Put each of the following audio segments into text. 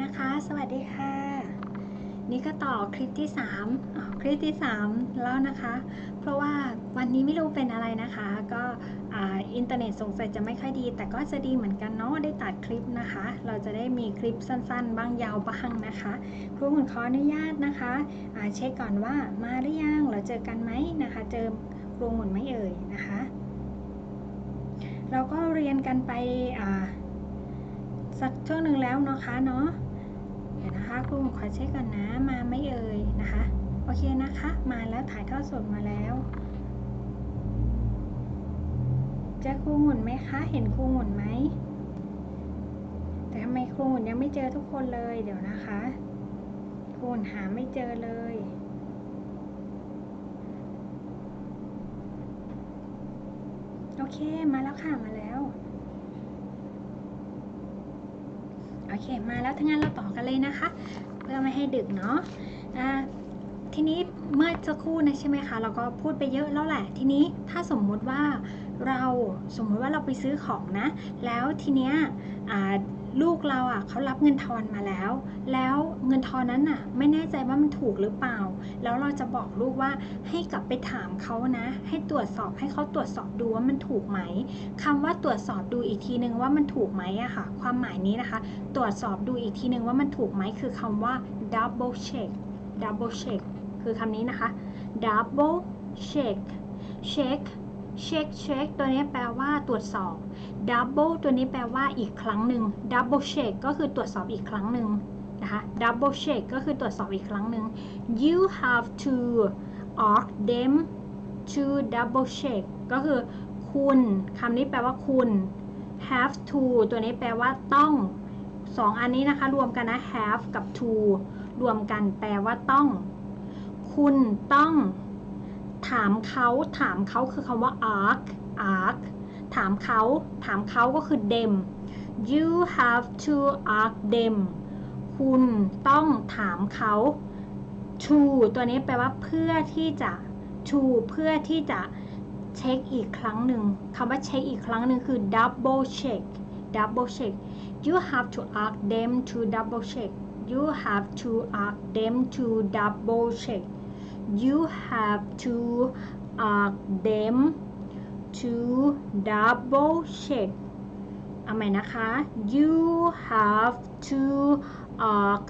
นะคะ สวัสดีค่ะ นี่ก็ต่อคลิปที่3อ๋อคลิปที่ 3 แล้วนะคะ เพราะว่าวันนี้ไม่รู้เป็นอะไรนะคะ ก็อินเทอร์เน็ตสงสัยจะไม่ค่อยดี แต่ก็จะดีเหมือนกันเนาะได้ตัดคลิปนะคะ เราจะได้มีคลิปสั้นๆ บ้างยาวบ้างนะคะครูหมุนขออนุญาตนะคะเช็คก่อนว่ามาหรือยังเราเจอกันไหมนะคะ เจอครูหมุนไหมเอ่ยนะคะ เราก็เรียนกันไปอ่า สักช่วงหนึ่งแล้วเนาะคะเนาะเดี๋ยวนะคะครูขอเช็คก่อนนะมาไม่เอ่ยนะคะโอเคนะคะมาแล้วถ่ายทอดสดมาแล้วจอครูหมุนไหมคะ เห็นครูหมุนไหม แต่ทำไมครูหมุนยังไม่เจอทุกคนเลยเดี๋ยวนะคะ ครูหมุนหาไม่เจอเลย โอเคมาแล้วค่ะมาแล้ว โอเค มาแล้วทั้งนั้นเราต่อกันเลยนะคะ เพื่อไม่ให้ดึกเนาะอ่าทีนี้เมื่อสักครู่นะใช่ไหมคะ เราก็พูดไปเยอะแล้วแหละ ทีนี้ถ้าสมมุติว่าเราสมมุติว่าเราไปซื้อของนะ แล้วทีเนี้ยอ่า ลูกเราอะเขารับเงินทอนมาแล้ว แล้วเงินทอนนั้นอะ ไม่แน่ใจว่ามันถูกหรือเปล่า แล้วเราจะบอกลูกว่าให้กลับไปถามเขานะ ให้ตรวจสอบให้เขาตรวจสอบดูว่ามันถูกไหมคำว่าตรวจสอบดูอีกทีนึงว่ามันถูกไหมอะค่ะ ความหมายนี้นะคะ ตรวจสอบดูอีกทีนึงว่ามันถูกไหมคือคำว่า double check double check คือคำนี้นะคะ double check check check check ตัวนี้แปลว่าตรวจสอบ double ตัวนี้แปลว่าอีกครั้งหนึ่ง double check ก็คือตรวจสอบอีกครั้งหนึ่งนะคะ double check ก็คือตรวจสอบอีกครั้งหนึ่ง you have to ask them to double check ก็คือคุณคำนี้แปลว่าคุณ have to ตัวนี้แปลว่าต้องสองอันนี้นะคะรวมกันนะ have กับ to รวมกันแปลว่าต้อง คุณต้อง ถามเขาถามเขาคือคำว่า ask ask ถามเขา ถามเขาก็คือ them you have to ask them คุณต้องถามเขา to ตัวนี้แปลว่าเพื่อที่จะ to เพื่อที่จะเช็คอีกครั้งหนึ่งคำว่าเช็คอีกครั้งหนึ่งคือ double check double check you have to ask them to double check you have to ask them to double check you have to ask them to double check เอาใหม่นะคะ you have to ask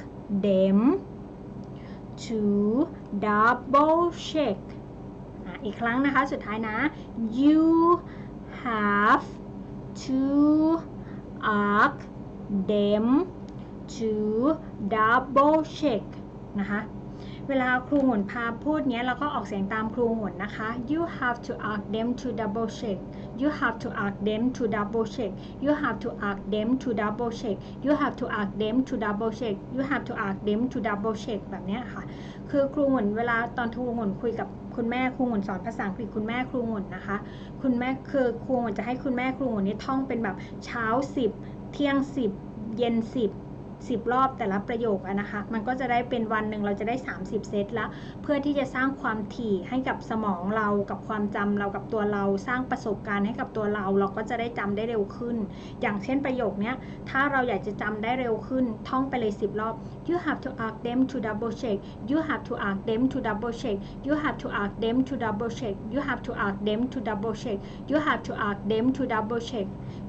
them to double check อีกครั้งนะคะ สุดท้ายนะ you have to ask them to double check นะคะ เวลาครูหมุนพาพูดเนี้ยเราก็ออกเสียงตามครูหมุนนะคะ you have to ask them to double check you have to ask them to double check you have to ask them to double check you have to ask them to double check you have to ask them to double check แบบเนี้ยค่ะ คือครูหมุนเวลาตอนครูหมุนคุยกับคุณแม่ครูหมุนสอนภาษาอังกฤษคุณแม่ครูหมุนนะคะ คุณแม่คือครูหมุนจะให้คุณแม่ครูหมุนนี่ท่องเป็นแบบเช้า 10 เที่ยง 10 เย็น 10 10 รอบแต่ละประโยคอะนะคะ มันก็จะได้เป็นวันหนึ่งเราจะได้ 30 เซตละ เพื่อที่จะสร้างความถี่ให้กับสมองเรา กับความจำเรา กับตัวเรา สร้างประสบการณ์ให้กับตัวเรา เราก็จะได้จำได้เร็วขึ้น อย่างเช่นประโยคนี้ถ้าเราอยากจะจำได้เร็วขึ้น ท่องไปเลย 10 รอบ you have to ask them to double check you have to ask them to double check you have to ask them to double check you have to ask them to double check you have to ask them to double check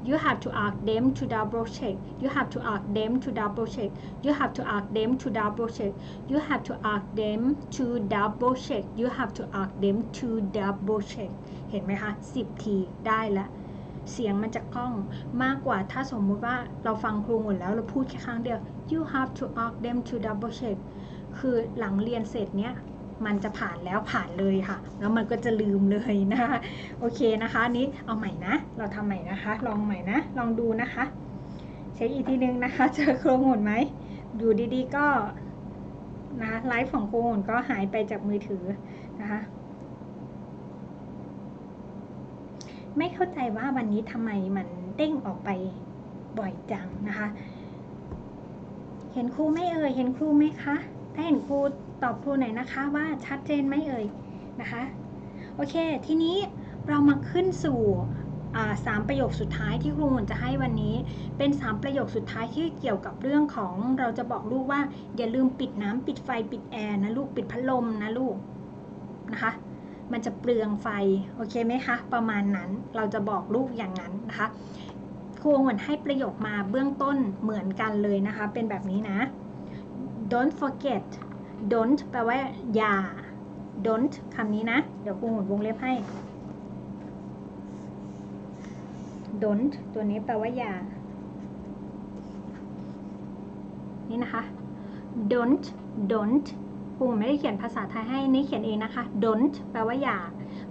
you have to ask them to double check you have to ask them to double check you have to ask them to double check you have to ask them to double check you have to ask them to double check เห็นไหมคะ 10 ทีได้ละเสียงมันจะคล่องมากกว่าถ้าสมมุติว่าเราฟังครูหมดแล้วเราพูดแค่ครั้งเดียว you have to ask them to double check คือหลังเรียนเสร็จเนี้ย มันจะผ่านแล้วผ่านเลยค่ะ แล้วมันก็จะลืมเลยนะคะโอเคนะคะนี้เอาใหม่นะ เราทำใหม่นะคะ ลองใหม่นะ ลองดูนะคะ เช็คอีกทีนึงนะคะ เจอโครงหุ่นไหมอยู่ดีๆก็นะไลฟ์ของโครงหุ่นก็หายไปจากมือถือนะคะไม่เข้าใจว่าวันนี้ทำไมมันเด้งออกไปบ่อยจังนะคะ เห็นครูไม่เอ่ย เห็นครูไหมคะ ถ้าเห็นครู ตอบครูหน่อยนะคะว่าชัดเจนไหมเอ่ยนะคะ โอเค ทีนี้เรามาขึ้นสู่สามประโยคสุดท้ายที่ครูหมุนจะให้วันนี้ เป็นสามประโยคสุดท้ายที่เกี่ยวกับเรื่องของเราจะบอกลูกว่าอย่าลืมปิดน้ำปิดไฟปิดแอร์นะลูกปิดพัดลมนะลูกนะคะ มันจะเปลืองไฟโอเคไหมคะประมาณนั้นเราจะบอกลูกอย่างนั้นนะคะครูหมือนให้ประโยคมาเบื้องต้นเหมือนกันเลยนะคะ เป็นแบบนี้นะ don't forget don't แปลว่าอย่า don't คำนี้นะ เดี๋ยวครูหมุนวงเล็บให้ don't ตัวนี้แปลว่าอย่า นี่นะคะ don't don't ครูไม่ได้เขียนภาษาไทยให้ นี่เขียนเองนะคะ don't แปลว่าอย่า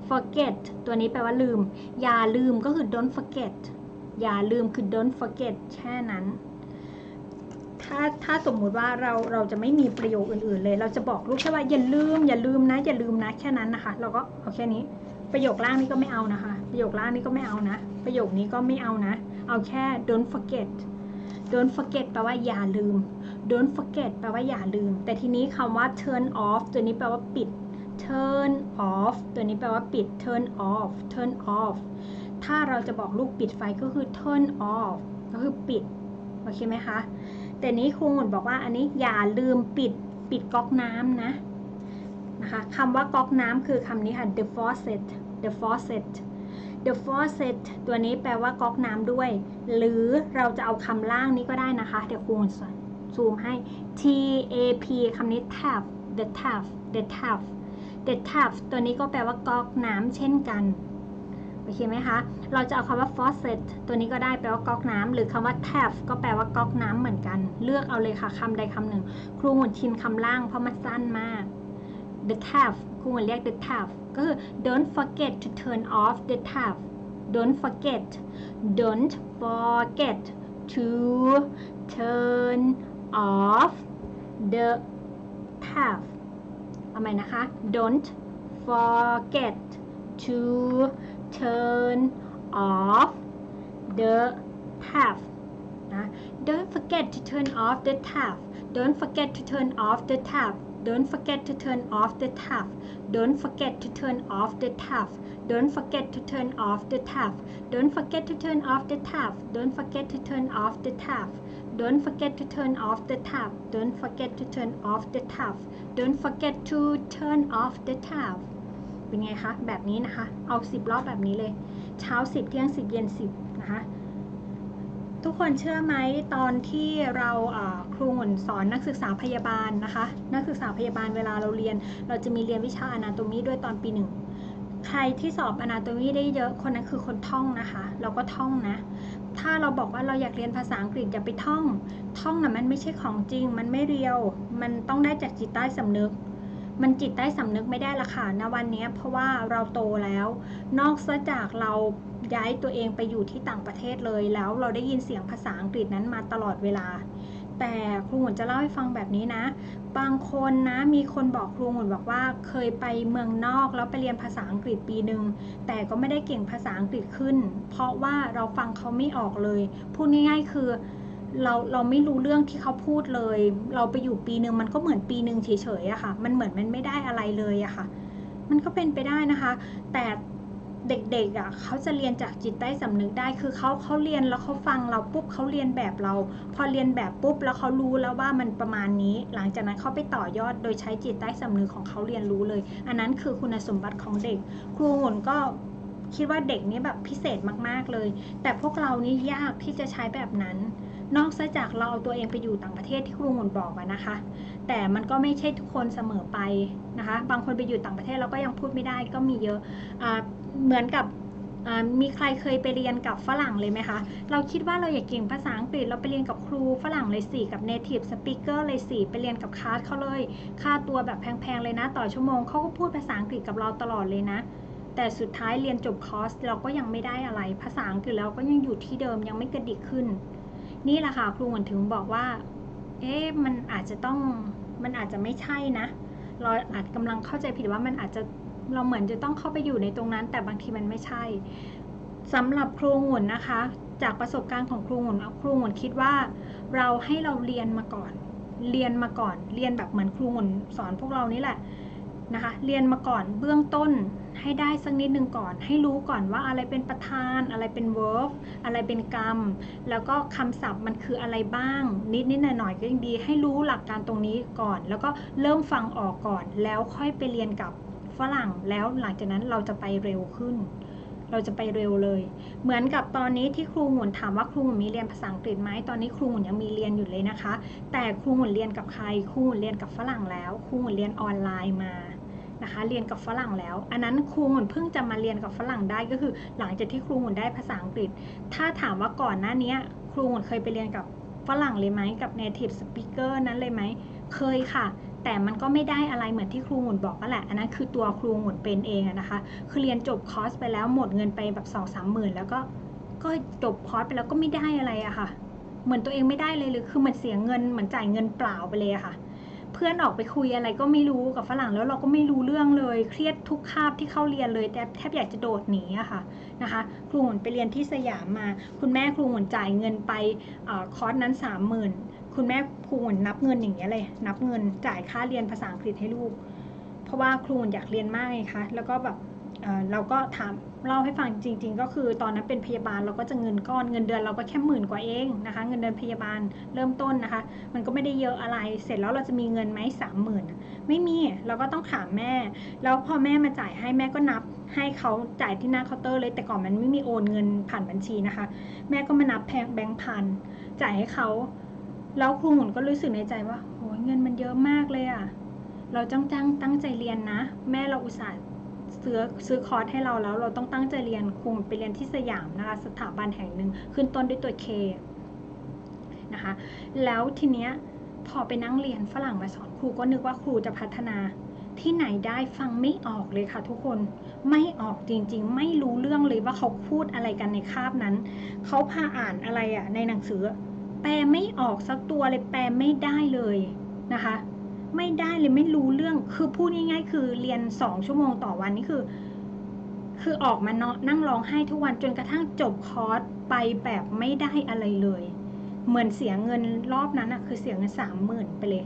forget ตัวนี้แปลว่าลืม อย่าลืมก็คือ don't forget อย่าลืมคือ don't forget แค่นั้น ถ้าถ้าสมมุติว่าเราเราจะไม่มีประโยคอื่นๆเลย เราจะบอกลูกแค่ว่าอย่าลืม อย่าลืมนะ อย่าลืมนะแค่นั้นนะคะ เราก็เอาแค่นี้ ประโยคล่างนี้ก็ไม่เอานะคะ ประโยคล่างนี้ก็ไม่เอานะ ประโยคนี้ก็ไม่เอานะ เอาแค่ don't forget don't forget แปลว่าอย่าลืม don't forget แปลว่าอย่าลืม แต่ทีนี้คำว่า turn off ตัวนี้แปลว่าปิด turn off ตัวนี้แปลว่าปิด turn off turn off ถ้าเราจะบอกลูกปิดไฟก็คือ turn off ก็คือปิด โอเคไหมคะ แต่นี้ครูหมุนบอกว่าอันนี้อย่าลืมปิดปิดก๊อกน้ำนะนะคะคำว่าก๊อกน้ำคือคำนี้ค่ะ the faucet the faucet the faucet ตัวนี้แปลว่าก๊อกน้ำด้วย หรือเราจะเอาคำล่างนี้ก็ได้นะคะ เดี๋ยวครูซูมให้ T A P คำนี้ tap the tap the tap the tap ตัวนี้ก็แปลว่าก๊อกน้ำเช่นกัน โอเคไหมคะ เราจะเอาคำว่า faucet ตัวนี้ก็ได้แปลว่าก๊อกน้ำหรือคำว่า tap ก็แปลว่าก๊อกน้ำเหมือนกัน เลือกเอาเลยค่ะคำใดคำหนึ่ง ครูหมุนชินคำล่างเพราะมันสั้นมาก the tap ครูหมุนเรียก the tap ก็คือ don't forget to turn off the tap don't forget don't forget to turn off the tap เอาใหม่นะคะ don't forget to turn off the tap don't forget to turn off the tap don't forget to turn off the tap don't forget to turn off the tap don't forget to turn off the tap don't forget to turn off the tap don't forget to turn off the tap don't forget to turn off the tap Don't forget to turn off the tap. Don't forget to turn off the tap. Don't forget to turn off the tap. เป็นไงคะ แบบนี้นะคะ เอา 10 รอบแบบนี้เลย เช้า 10 เที่ยง 10 เย็น 10 นะคะ ทุกคนเชื่อไหมตอนที่เราครูหมุนสอนนักศึกษาพยาบาลนะคะ นักศึกษาพยาบาลเวลาเราเรียน เราจะมีเรียนวิชาอนาโตมีด้วยตอนปีหนึ่งใครที่สอบอนาโตมีได้เยอะคนนั้นคือคนท่องนะคะ เราก็ท่องนะ ถ้าเราบอกว่าเราอยากเรียนภาษาอังกฤษอย่าไปท่อง ท่องนะมันไม่ใช่ของจริง มันไม่เรียว มันต้องได้จากจิตใต้สำนึก มันจิตใต้สำนึกไม่ได้ละค่ะณวันนี้เพราะว่าเราโตแล้ว นอกจากเราย้ายตัวเองไปอยู่ที่ต่างประเทศเลย แล้วเราได้ยินเสียงภาษาอังกฤษนั้นมาตลอดเวลา แต่ครูหมุนจะเล่าให้ฟังแบบนี้นะ บางคนนะมีคนบอกครูหมุนบอกว่าเคยไปเมืองนอกแล้วไปเรียนภาษาอังกฤษปีหนึ่งแต่ก็ไม่ได้เก่งภาษาอังกฤษขึ้น เพราะว่าเราฟังเขาไม่ออกเลยพูดง่ายๆคือ เราเราไม่รู้เรื่องที่เขาพูดเลย เราไปอยู่ปีหนึ่งมันก็เหมือนปีหนึ่งเฉยๆอะค่ะ มันเหมือนมันไม่ได้อะไรเลยอะค่ะ มันก็เป็นไปได้นะคะ แต่เด็กๆอะเขาจะเรียนจากจิตใต้สำนึกได้ คือเขาเขาเรียนแล้วเขาฟังเราปุ๊บเขาเรียนแบบเรา พอเรียนแบบปุ๊บแล้วเขารู้แล้วว่ามันประมาณนี้ หลังจากนั้นเขาไปต่อยอดโดยใช้จิตใต้สำนึกของเขาเรียนรู้เลย อันนั้นคือคุณสมบัติของเด็ก ครูหมุนก็คิดว่าเด็กนี้แบบพิเศษมากๆเลย แต่พวกเรานี่ยากที่จะใช้แบบนั้น นอกจากเราเอาตัวเองไปอยู่ต่างประเทศที่ครูหมุนบอกนะคะ แต่มันก็ไม่ใช่ทุกคนเสมอไปนะคะ บางคนไปอยู่ต่างประเทศแล้วก็ยังพูดไม่ได้ก็มีเยอะะเหมือนกับมีใครเคยไปเรียนกับฝรั่งเลยไหมคะ เราคิดว่าเราอยากเก่งภาษาอังกฤษเราไปเรียนกับครูฝรั่งเลยสิ กับ native speaker เลยสิ ไปเรียนกับคลาสเขาเลย ค่าตัวแบบแพงๆเลยนะ ต่อชั่วโมงเขาก็พูดภาษาอังกฤษกับเราตลอดเลยนะ แต่สุดท้ายเรียนจบคอร์สเราก็ยังไม่ได้อะไร ภาษาอังกฤษเราก็ยังอยู่ที่เดิมยังไม่กระดิกขึ้น นี่แหละค่ะครูเหมือนถึงบอกว่า เอ๊ะมันอาจจะต้องมันอาจจะไม่ใช่นะ เราอาจกำลังเข้าใจผิดว่ามันอาจจะเราเหมือนจะต้องเข้าไปอยู่ในตรงนั้น แต่บางทีมันไม่ใช่สำหรับครูหมุนนะคะ จากประสบการณ์ของครูหมุนครูหมุนคิดว่า เราให้เราเรียนมาก่อน เรียนมาก่อน เรียนแบบเหมือนครูหมุนสอนพวกเรานี่แหละนะคะ เรียนมาก่อนเบื้องต้น ให้ได้สักนิดหนึ่งก่อน ให้รู้ก่อนว่าอะไรเป็นประธาน อะไรเป็น verb อะไรเป็นกรรม แล้วก็คำศัพท์มันคืออะไรบ้าง นิดนิดหน่อยหน่อยก็ยังดี ให้รู้หลักการตรงนี้ก่อน แล้วก็เริ่มฟังออกก่อน แล้วค่อยไปเรียนกับฝรั่ง แล้วหลังจากนั้นเราจะไปเร็วขึ้น เราจะไปเร็วเลย เหมือนกับตอนนี้ที่ครูหมุนถามว่าครูหมุนมีเรียนภาษาอังกฤษไหมตอนนี้ครูหมุนยังมีเรียนอยู่เลยนะคะ แต่ครูหมุนเรียนกับใคร ครูหมุนเรียนกับฝรั่งแล้ว ครูหมุนเรียนออนไลน์มา นะคะ เรียนกับฝรั่งแล้ว อันนั้นครูหมุนเพิ่งจะมาเรียนกับฝรั่งได้ก็คือ หลังจากที่ครูหมุนได้ภาษาอังกฤษ ถ้าถามว่าก่อนหน้านี้ครูหมุนเคยไปเรียนกับฝรั่งเลยไหมกับ native speaker นั้นเลยไหมเคยค่ะ แต่มันก็ไม่ได้อะไรเหมือนที่ครูหมุนบอกนั่นแหละ อันนั้นคือตัวครูหมุนเป็นเองนะคะ คือเรียนจบคอร์สไปแล้วหมดเงินไปแบบสองสามหมื่นแล้วก็ก็จบคอร์สไปแล้วก็ไม่ได้อะไรอะค่ะ เหมือนตัวเองไม่ได้เลยเลยคือมันเสียเงินเหมือนจ่ายเงินเปล่าไปเลยอะค่ะ เพื่อนออกไปคุยอะไรก็ไม่รู้กับฝรั่งแล้วเราก็ไม่รู้เรื่องเลย เครียดทุกคาบที่เข้าเรียนเลยแต่แทบอยากจะโดดหนีอะค่ะนะคะ ครูหมุนไปเรียนที่สยามมา คุณแม่ครูหมุนจ่ายเงินไปเอ่อคอร์สนั้นสามหมื่นคุณแม่ครูหมุนนับเงินอย่างเงี้ยเลย นับเงินจ่ายค่าเรียนภาษาอังกฤษให้ลูก เพราะว่าครูหมุนอยากเรียนมากไงคะแล้วก็แบบ เราก็ถามเล่าให้ฟังจริง ๆ ก็คือตอนนั้นเป็นพยาบาลเราก็จะเงินก้อนเงินเดือนเราก็แค่หมื่นกว่าเองนะคะ เงินเดือนพยาบาลเริ่มต้นนะคะ มันก็ไม่ได้เยอะอะไร เสร็จแล้วเราจะมีเงินไหมสามหมื่นไม่มีเราก็ต้องถามแม่ แล้วพอแม่มาจ่ายให้แม่ก็นับให้เขาจ่ายที่หน้าเคาน์เตอร์เลย แต่ก่อนมันไม่มีโอนเงินผ่านบัญชีนะคะ แม่ก็มานับแพงแบงค์พันจ่ายให้เขาแล้วครูหมุนก็รู้สึกในใจว่าโหเงินมันเยอะมากเลยอะเราจ้งตั้งตั้งใจเรียนนะ แม่เราอุตส่าห์ ซื้อซื้อคอร์สให้เราแล้ว เราต้องตั้งใจเรียนครูไปเรียนที่สยามนะคะสถาบันแห่งหนึ่งขึ้นต้นด้วยตัว K นะคะแล้วทีเนี้ยพอไปนั่งเรียนฝรั่งมาสอนครูก็นึกว่าครูจะพัฒนาที่ไหนได้ฟังไม่ออกเลยค่ะทุกคนไม่ออกจริงๆ ไม่รู้เรื่องเลยว่าเขาพูดอะไรกันในคาบนั้น เขาพาอ่านอะไรอะในหนังสือ แปลไม่ออกสักตัวเลยแปลไม่ได้เลยนะคะ ไม่ได้เลยไม่รู้เรื่อง คือพูดง่ายๆ คือเรียนสองชั่วโมงต่อวันนี่คือ คือออกมาเนาะนั่งร้องไห้ทุกวันจนกระทั่งจบคอร์สไปแบบไม่ได้อะไรเลย เหมือนเสียเงินรอบนั้นอะคือเสียเงินสามหมื่นไปเลย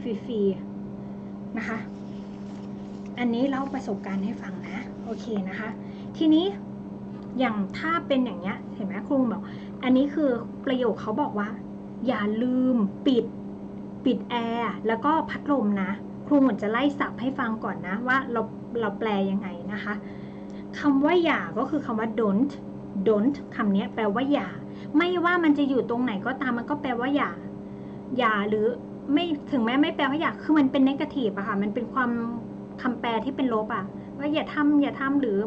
ฟรีๆนะคะ อันนี้เล่าประสบการณ์ให้ฟังนะโอเคนะคะ ทีนี้อย่างถ้าเป็นอย่างเงี้ยเห็นไหมครูบอก อันนี้คือประโยคเขาบอกว่า อย่าลืมปิด ปิดแอร์แล้วก็พัดลมนะ ครูหมนจะไล่สับให้ฟังก่อนนะว่าเราเราแปลยังไงนะคะคำว่าอย่าก็คือคำว่า don't don't คำนี้แปลว่าอย่า ไม่ว่ามันจะอยู่ตรงไหนก็ตามมันก็แปลว่าอย่า อย่าหรือไม่ถึงแม้ไม่แปลว่าอย่าคือมันเป็นนกาทีฟอะค่ะ มันเป็นความคำแปลที่เป็นลบอะว่าอย่าทำอย่าทำหรือ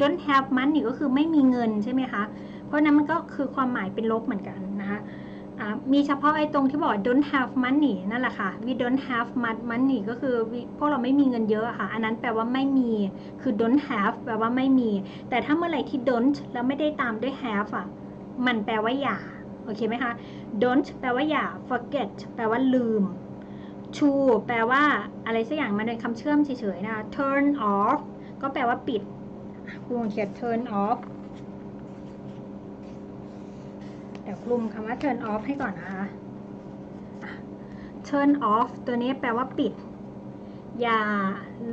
don't have money ก็คือไม่มีเงินใช่ไหมคะ เพราะนั้นมันก็คือความหมายเป็นลบเหมือนกัน มีเฉพาะไอ้ตรงที่บอก don't have money นั่นแหละค่ะ we don't have much money ก็คือพวกเราไม่มีเงินเยอะค่ะ อันนั้นแปลว่าไม่มี คือ don't have แปลว่าไม่มี แต่ถ้าเมื่อไหร่ที่ don't แล้วไม่ได้ตามด้วย have อะ มันแปลว่าอย่า โอเคไหมคะ don't แปลว่าอย่า forget แปลว่าลืม to แปลว่าอะไรสักอย่างมันเป็นคำเชื่อมเฉยๆนะคะ turn off ก็แปลว่าปิดครูเขียน turn off เดี๋ยวกลุ่มคำว่า turn off ให้ก่อนนะคะ turn off ตัวนี้แปลว่าปิด อย่า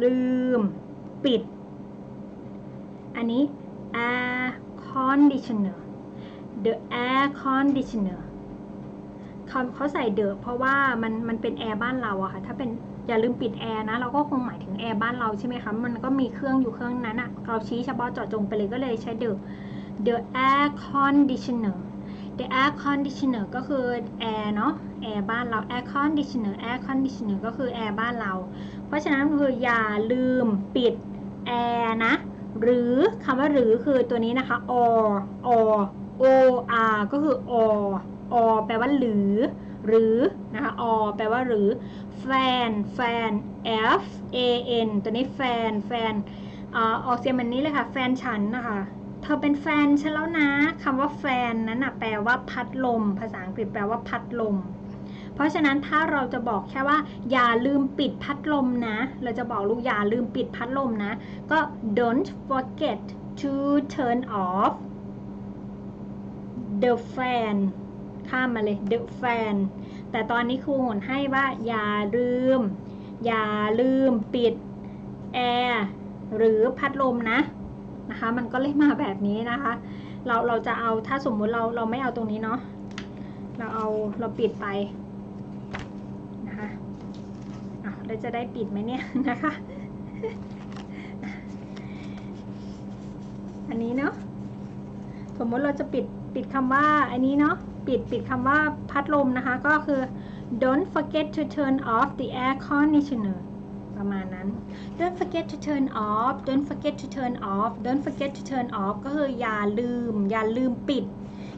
ลืมปิด อันนี้ air conditioner the air conditioner เขาเขาใส่เดอเพราะว่ามันมันเป็นแอร์บ้านเราอะค่ะ ถ้าเป็นอย่าลืมปิดแอร์นะ เราก็คงหมายถึงแอร์บ้านเราใช่ไหมคะ มันก็มีเครื่องอยู่เครื่องนั้นอะเราชี้เฉพาะเจาะจงไปเลยก็เลยใช้เดอ the air conditioner the air conditioner ก็คือแอร์เนาะแอร์บ้านเรา air conditioner air conditioner ก็คือแอร์บ้านเรา เพราะฉะนั้นคืออย่าลืมปิดแอร์นะ หรือคำว่าหรือคือตัวนี้นะคะ or or o r ก็คือ or or แปลว่าหรือ หรือนะคะ or แปลว่าหรือ fan fan f a n ตัวนี้ fan fan อ่าออกเสียงแบบนี้เลยค่ะ แฟนฉันนะคะ เธอเป็นแฟนฉันแล้วนะคำว่าแฟนนั้นนะแปลว่าพัดลม ภาษาอังกฤษแปลว่าพัดลม เพราะฉะนั้นถ้าเราจะบอกแค่ว่า อย่าลืมปิดพัดลมนะ เราจะบอกลูกอย่าลืมปิดพัดลมนะ ก็ don't forget to turn off the fan ข้ามมาเลย the fan แต่ตอนนี้ครูหมุนให้ว่า อย่าลืม อย่าลืมปิดแอร์หรือพัดลมนะ นะคะ มันก็เลยมาแบบนี้นะคะ เราเราจะเอาถ้าสมมุติเราเราไม่เอาตรงนี้เนาะเราเอาเราปิดไปนะคะอะเราจะได้ปิดไหมเนี่ยนะคะ อันนี้เนาะสมมติเราจะปิดปิดคำว่าอันนี้เนาะปิดปิดคำว่าพัดลมนะคะ ก็คือ don't forget to turn off the air conditioner ประมาณนั้น don't forget to turn off don't forget to turn off don't forget to turn off ก็คืออย่าลืม อย่าลืมปิด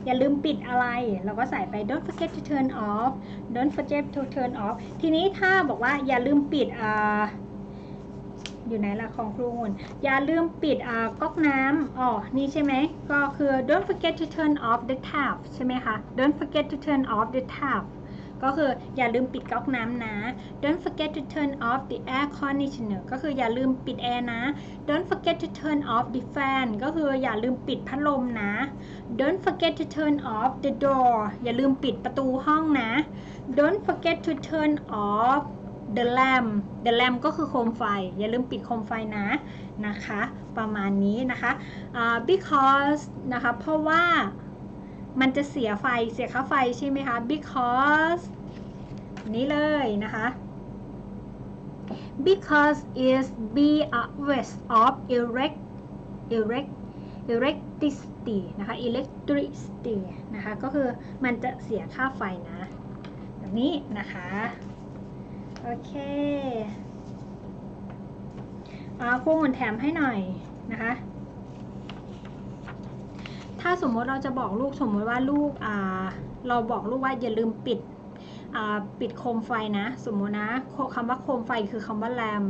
อย่าลืมปิดอะไร เราก็ใส่ไป don't forget to turn off don't forget to turn off ทีนี้ถ้าบอกว่าอย่าลืมปิดอ่าอยู่ไหนล่ะของครูหุ่นอย่าลืมปิดอ่าก๊อกน้ำอ๋อ นี่ใช่ไหม ก็คือ don't forget to turn off the tap ใช่ไหมคะ don't forget to turn off the tap ก็คืออย่าลืมปิดก๊อกน้ำนะ don't forget to turn off the air conditioner ก็คืออย่าลืมปิดแอร์นะ don't forget to turn off the fan ก็คืออย่าลืมปิดพัดลมนะ don't forget to turn off the door อย่าลืมปิดประตูห้องนะ don't forget to turn off the lamp the lamp ก็คือโคมไฟ อย่าลืมปิดโคมไฟนะนะคะ ประมาณนี้นะคะอ่า because นะคะ เพราะว่า มันจะเสียไฟเสียค่าไฟใช่ไหมคะ because นี้เลยนะคะ because is be a waste of erect erect electricity นะคะ electricity นะคะ ก็คือมันจะเสียค่าไฟนะแบบนี้นะคะ โอเคเอาครูหมุนแถมให้หน่อยนะคะ ถ้าสมมติเราจะบอกลูกสมมติว่าลูกเราบอกลูกว่าอย่าลืมปิดปิดโคมไฟนะ สมมตินะคำว่าโคมไฟคือคำว่า lamp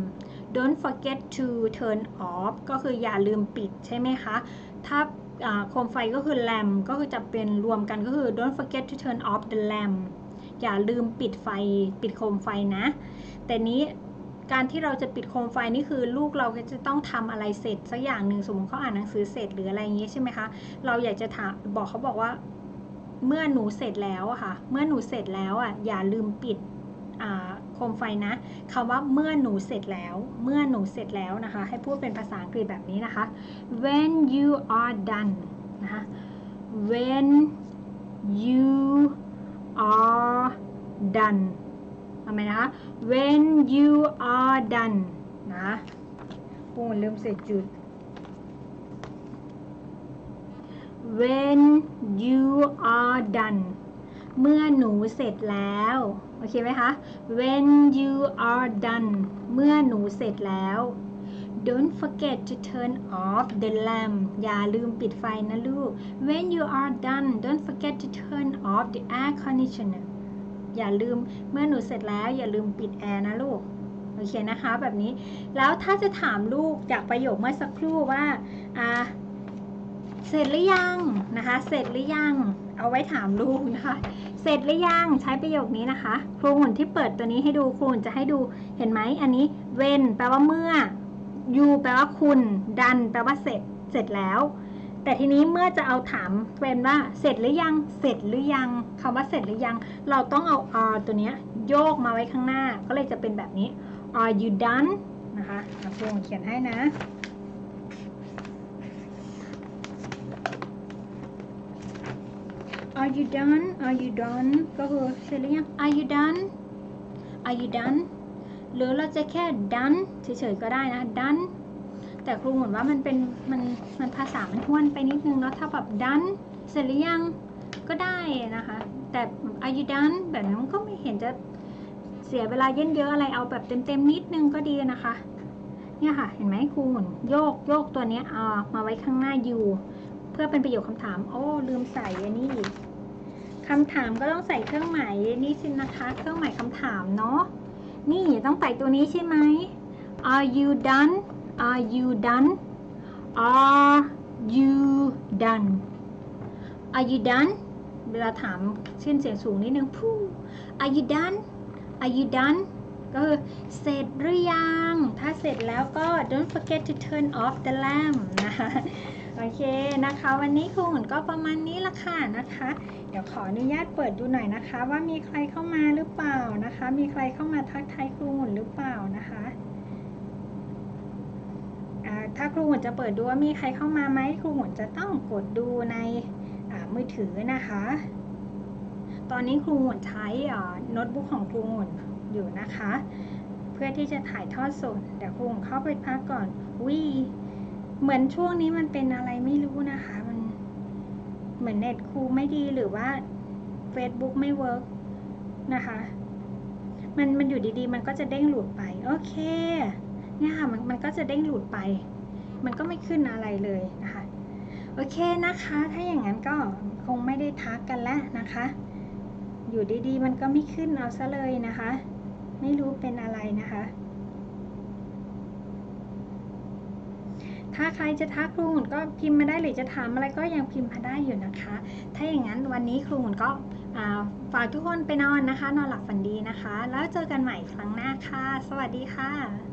don't forget to turn off ก็คืออย่าลืมปิดใช่ไหมคะ ถ้าโคมไฟก็คือ lamp ก็คือจะเป็นรวมกันก็คือ don't forget to turn off the lamp อย่าลืมปิดไฟปิดโคมไฟนะ แต่นี้ การที่เราจะปิดโคมไฟนี่คือลูกเราก็จะต้องทำอะไรเสร็จสักอย่างหนึ่งสมมติเขาอ่านหนังสือเสร็จหรืออะไรอย่างนี้ยใช่ไหมคะ เราอยากจะถามบอกเขาบอกว่า เมื่อหนูเสร็จแล้วอะค่ะ เมื่อหนูเสร็จแล้วอะอย่าลืมปิดโคมไฟนะคำว่าเมื่อหนูเสร็จแล้ว เมื่อหนูเสร็จแล้วนะคะ ให้พูดเป็นภาษาอังกฤษแบบนี้นะคะ when you are done นะคะ when you are done ทำไมนะคะ when you are done นะปูนลืมเสร็จจุด when you are done เมื่อหนูเสร็จแล้ว โอเคไหมคะ when you are done เมื่อหนูเสร็จแล้ว don't forget to turn off the lamp อย่าลืมปิดไฟนะลูก when you are done don't forget to turn off the air conditioner อย่าลืมเมื่อหนูเสร็จแล้วอย่าลืมปิดแอร์นะลูกโอเคนะคะแบบนี้แล้วถ้าจะถามลูกจากประโยคเมื่อสักครู่ว่าอ่าเสร็จหรือยังนะคะ เสร็จหรือยัง เอาไว้ถามลูกนะคะ เสร็จหรือยังใช้ประโยคนี้นะคะ ครูหุ่นที่เปิดตัวนี้ให้ดูครูหุ่นจะให้ดูเห็นไหมอันนี้ when แปลว่าเมื่อ you แปลว่าคุณ done แปลว่าเสร็จเสร็จแล้ว แต่ทีนี้เมื่อจะเอาถามเป็นว่าเสร็จหรือยังเสร็จหรือยังคำว่าเสร็จหรือยัง เราต้องเอา are ตัวเนี้ยโยกมาไว้ข้างหน้า ก็เลยจะเป็นแบบนี้ are you done นะคะอะครูหุ่นเขียนให้นะ Are you done Are you done ก็คือเสร็จหรือยัง Are you done Are you done หรือเราจะแค่ done เฉยๆก็ได้นะ done แต่ครูเหมือนว่ามันเป็นมันมันภาษามันห้วนไปนิดนึงเนาะถ้าแบบ done เสร็จหรือยังก็ได้นะคะ แต่ are you done แบบนั้นมันก็ไม่เห็นจะเสียเวลาเย็นเยอะอะไรเอาแบบเต็มๆนิดนึงก็ดีนะคะ เนี่ยค่ะ เห็นไหมครูหมุนโยกโยกตัวนี้เอามาไว้ข้างหน้า you เพื่อเป็นประโยคคำถาม โอ้ลืมใส่อันนี้อีกคำถามก็ต้องใส่เครื่องหมายนี่สินะคะ เครื่องหมายคำถามเนาะนี่ต้องใส่ตัวนี้ใช่ไหม Are you done Are you done Are you done Are you done เวลาถามขึ้นเสียงสูงนิดนึงพู Are you done Are you done ก็คือเสร็จหรือยัง ถ้าเสร็จแล้วก็ don't forget to turn off the lamp นะคะโอเคนะคะ วันนี้ครูหุ่นก็ประมาณนี้ละค่ะนะคะ เดี๋ยวขออนุญาตเปิดดูหน่อยนะคะ ว่ามีใครเข้ามาหรือเปล่านะคะ มีใครเข้ามาทักทายครูหุ่นหรือเปล่านะคะ ถ้าครูหุ่นจะเปิดดูว่ามีใครเข้ามาไหมครูหุ่นจะต้องกดดูในมือถือนะคะ ตอนนี้ครูหุ่นใช้โน้ตบุ๊กของครูหุ่นอยู่นะคะ เพื่อที่จะถ่ายทอดสดเดี๋ยวครูหุ่นเข้าไปพักก่อนวิเหมือนช่วงนี้มันเป็นอะไรไม่รู้นะคะ มันเหมือนเน็ตครูไม่ดีหรือว่า Facebook ไม่เวิร์กนะคะมันมันอยู่ดีๆ มันก็จะเด้งหลุดไป โอเคเนี่ยค่ะมันมันก็จะเด้งหลุดไป มันก็ไม่ขึ้นอะไรเลยนะคะ โอเคนะคะ ถ้าอย่างนั้นก็คงไม่ได้ทักกันแล้วนะคะ อยู่ดีๆ มันก็ไม่ขึ้นเอาซะเลยนะคะ ไม่รู้เป็นอะไรนะคะ ถ้าใครจะทักครูหุ่นก็พิมพ์มาได้หรือจะถามอะไรก็ยังพิมพ์มาได้อยู่นะคะ ถ้าอย่างนั้นวันนี้ครูหุ่นก็ฝากทุกคนไปนอนนะคะ นอนหลับฝันดีนะคะ แล้วเจอกันใหม่ครั้งหน้าค่ะ สวัสดีค่ะ